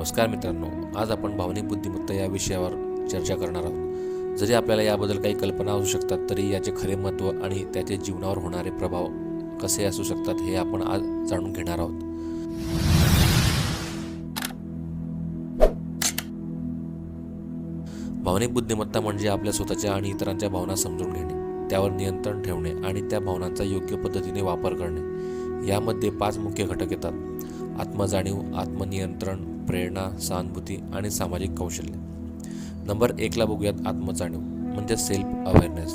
नमस्कार मित्रांनो आज आपण भावनिक बुद्धिमत्ता या विषयावर चर्चा करणार आहोत. जरी आपल्याला याबद्दल काही कल्पना असू शकतात तरी याचे खरे महत्त्व आणि त्याचे जीवनावर होणारे प्रभाव कसे असू शकतात हे आपण आज जाणून घेणार आहोत. भावनिक बुद्धिमत्ता म्हणजे आपल्या स्वतःच्या आणि इतरांच्या भावना समजून घेणे त्यावर नियंत्रण ठेवणे आणि त्या भावनांचा योग्य पद्धतीने वापर करणे. यामध्ये पाच मुख्य घटक येतात. आत्मजाणीव आत्मनियंत्रण प्रेरणा सहानुभूती आणि सामाजिक कौशल्य. नंबर एकला बघूयात आत्मजाणीव म्हणजे सेल्फ अवेअरनेस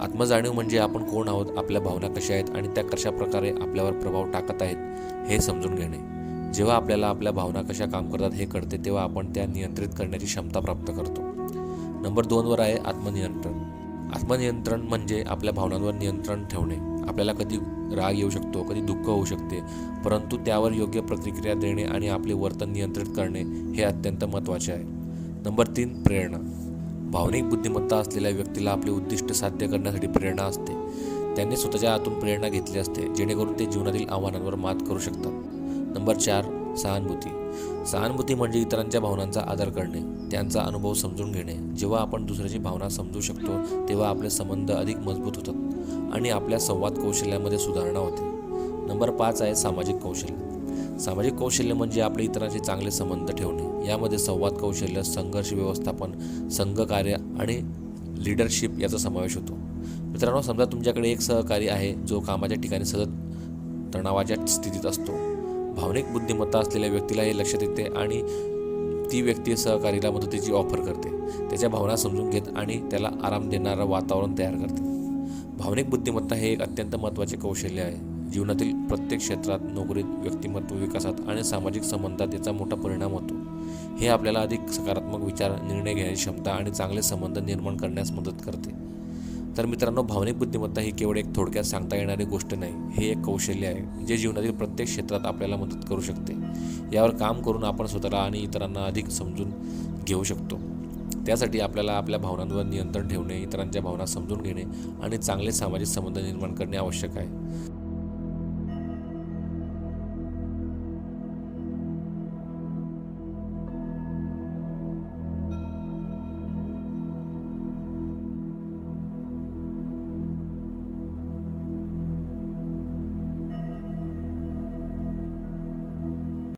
आत्मजाणीव म्हणजे आपण कोण आहोत आपल्या भावना कशा आहेत आणि त्या कशा प्रकारे आपल्यावर प्रभाव टाकत आहेत हे समजून घेणे. जेव्हा आपल्याला आपल्या भावना कशा काम करतात हे कळते तेव्हा आपण त्या नियंत्रित करण्याची क्षमता प्राप्त करतो. नंबर दोनवर आहे आत्मनियंत्रण. आत्मनियंत्रण म्हणजे आपल्या भावनांवर नियंत्रण ठेवणे. आपल्याला कधी राग येऊ शकतो कधी दुःख होऊ शकते परंतु त्यावर योग्य प्रतिक्रिया देणे आणि आपले वर्तन नियंत्रित करणे हे अत्यंत महत्त्वाचे आहे. नंबर तीन प्रेरणा. भावनिक बुद्धिमत्ता असलेल्या व्यक्तीला आपले उद्दिष्ट साध्य करण्यासाठी प्रेरणा असते. त्यांनी स्वतःच्या आतून प्रेरणा घेतली असते जेणेकरून ते जीवनातील आव्हानांवर मात करू शकतात. नंबर चार सहानुभूती. सहानुभूती म्हणजे इतरांच्या भावनांचा आदर करणे त्यांचा अनुभव समजून घेणे. जेव्हा आपण दुसऱ्याची भावना समजू शकतो तेव्हा आपले संबंध अधिक मजबूत होतात. आणि आपल्या संवाद कौशल्यामध्ये सुधारणा होते. नंबर पाच आहे सामाजिक कौशल्य. सामाजिक कौशल्य म्हणजे आपले इतरांशी चांगले संबंध ठेवणे. यामध्ये संवाद कौशल्य संघर्ष व्यवस्थापन संघकार्य आणि लीडरशिप याचा समावेश होतो. मित्रांनो समजा तुमच्याकडे एक सहकारी आहे जो कामाच्या ठिकाणी सतत तणावाच्या स्थितीत असतो. भावनिक बुद्धिमत्ता असलेल्या व्यक्तीला हे लक्षात येते आणि ती व्यक्ती सहकारीला मदतीची ऑफर करते. त्याच्या भावना समजून घेत आणि त्याला आराम देणारं वातावरण तयार करते. भावनिक बुद्धिमत्ता हे एक अत्यंत महत्त्वाचे कौशल्य आहे. जीवनातील प्रत्येक क्षेत्रात नोकरीत व्यक्तिमत्व विकासात आणि सामाजिक संबंधात याचा मोठा परिणाम होतो. हे आपल्याला अधिक सकारात्मक विचार निर्णय घेण्याची क्षमता आणि चांगले संबंध निर्माण करण्यास मदत करते. तर मित्रांनो भावनिक बुद्धिमत्ता ही केवळ एक थोडक्यात सांगता येणारी गोष्ट नाही हे एक कौशल्य आहे जे जीवनातील प्रत्येक क्षेत्रात आपल्याला मदत करू शकते. यावर काम करून आपण स्वतःला आणि इतरांना अधिक समजून घेऊ शकतो. त्यासाठी आपल्याला आपल्या भावनांवर नियंत्रण ठेवणे इतरांच्या भावना समजून घेणे आणि चांगले सामाजिक संबंध निर्माण करणे आवश्यक आहे.